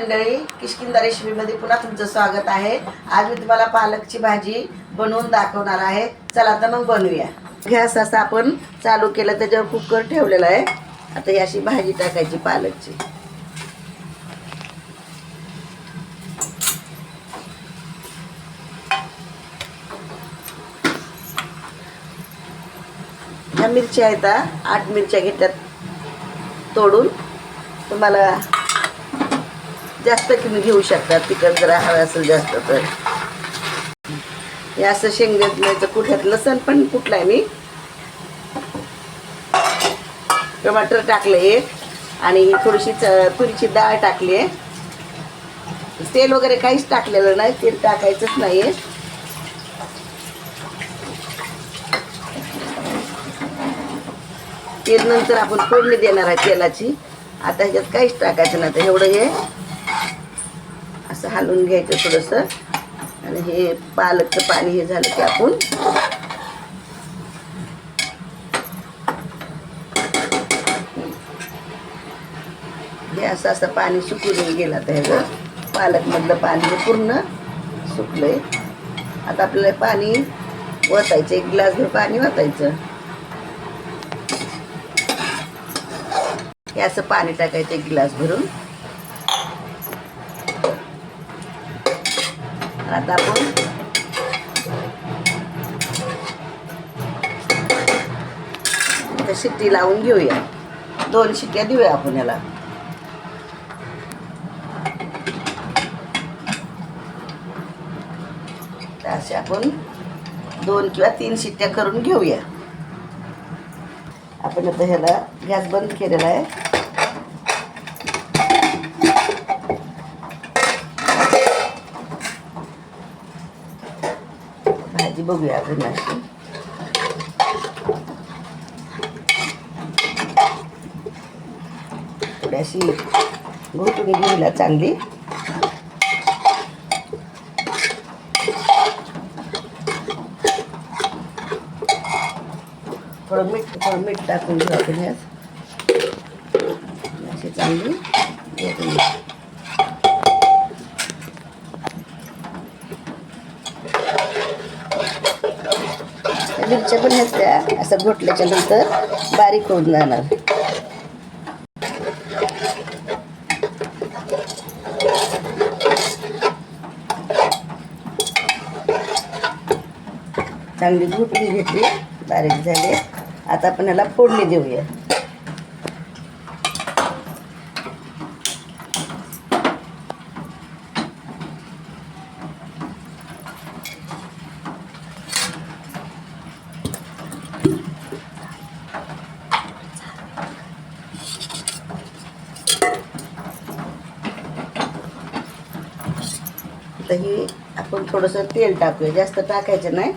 मंडळी किशकिंदा रेशमीमध्ये पुन्हा तुमचं स्वागत आहे. आज मी तुम्हाला पालकची भाजी बनवून दाखवणार आहे. चला तर मग बनवूया. गॅस असा आपण चालू केलं त्याच्यावर कुकर ठेवलेला आहे. आता ही अशी भाजी टाकायची पालकची. ह्या मिरच्या आहेत आठ मिरच्या घेतात तोडून. तुम्हाला जास्त तुम्ही घेऊ शकता तिखट जरा हवं असेल जास्त तर. हे असं शेंगदाण्याचं कुठ्यात लसण पण कुठलं आहे मी? टमाटर टाकलं एक. आणि थोडीशी च- तुरीची डाळ टाकली आहे. तेल वगैरे काहीच टाकलेलं नाही तेल टाकायचंच नाही आहे तेल नंतर आपण फोडणी देणार आहे तेलाची. आता ह्याच्यात काहीच टाकायचं नाही तर एवढं हे असं हलवून घ्यायचं थोडंसं. आणि हे पालकचं पाणी हे झालं की आपण हे असं असं पाणी सुकून गेलं आता ह्याचं पालकमधलं पाणी हे पूर्ण सुकलंय. आता आपल्याला पाणी वतायचं एक ग्लासभर पाणी वतायचं. हे असं पाणी टाकायचं एक ग्लास भरून आता आपण आता शिट्टी लावून घेऊया. दोन शिट्ट्या देऊया आपण याला. तर असे आपण दोन किंवा तीन शिट्ट्या करून घेऊया. आपण आता ह्याला गॅस बंद केलेला आहे. भाजी बघूया अजून अशी थोडीशी घोटून घेऊया चांगली. थोडं मीठ थोडं मीठ टाकून घेऊ आपण ह्यात अशी चांगली. मिरच्या पण ह्यात त्या असं घोटल्याच्या नंतर बारीक होऊन जाणार. चांगली घोटली घेतली बारीक झाली. आता आपण ह्याला फोडणी देऊया. आता ही आपण थोडंसं तेल टाकूया. जास्त टाकायचं नाही.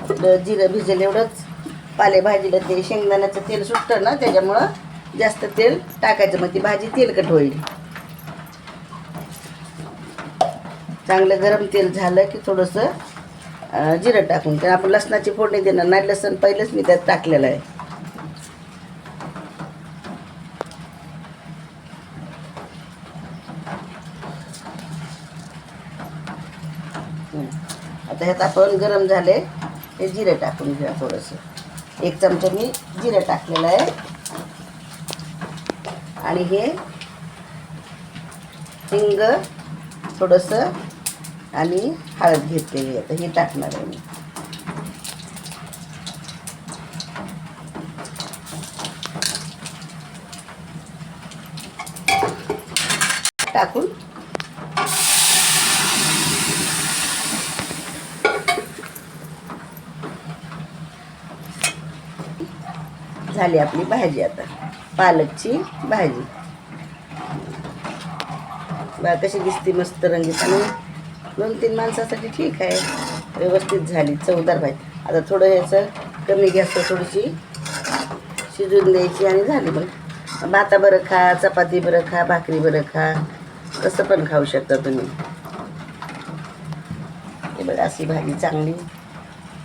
आपलं जिरं भिजेल एवढंच. पालेभाजीला ते शेंगदाण्याचं तेल सुटतं ना त्याच्यामुळं जास्त तेल टाकायचं. मग ती भाजी तेलकट होईल. चांगलं गरम तेल झालं की थोडंसं जिरं टाकून. तर आपण लसणाची फोडणी देणार नाही. लसण पहिलेच मी त्यात टाकलेलं आहे. आता ह्यात आपण गरम झाले हे जिरे टाकून घेऊया थोडंसं. एक चमचा मी जिरं टाकलेलं आहे. आणि हे हिंग थोडंसं आणि हळद घेतलेली आता हे टाकणार आहे मी. टाकून झाली आपली भाजी आता. पालकची भाजी. बा कशी दिसते मस्त रंगीत. आणि दोन तीन माणसासाठी ठीक आहे. व्यवस्थित झाली. चवदार भाजी. आता थोडं ह्याचं कमी गॅसवर थोडीशी शिजून द्यायची आणि झाली मग. भाता बरं खा चपाती बरं खा भाकरी बरं खा. कसं पण खाऊ शकता तुम्ही. हे बघा अशी भाजी चांगली.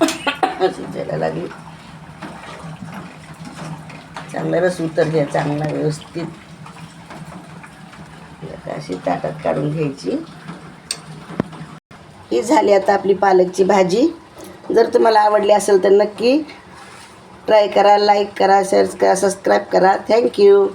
शिजायला लागली. चांगला रस उतर घ्या चांगला व्यवस्थित. अशी ताटात काढून घ्यायची. ही झाली आता आपली पालकची भाजी. जर तुम्हाला आवडली असेल तर नक्की ट्राय करा लाईक करा शेअर करा सबस्क्राईब करा. थँक्यू.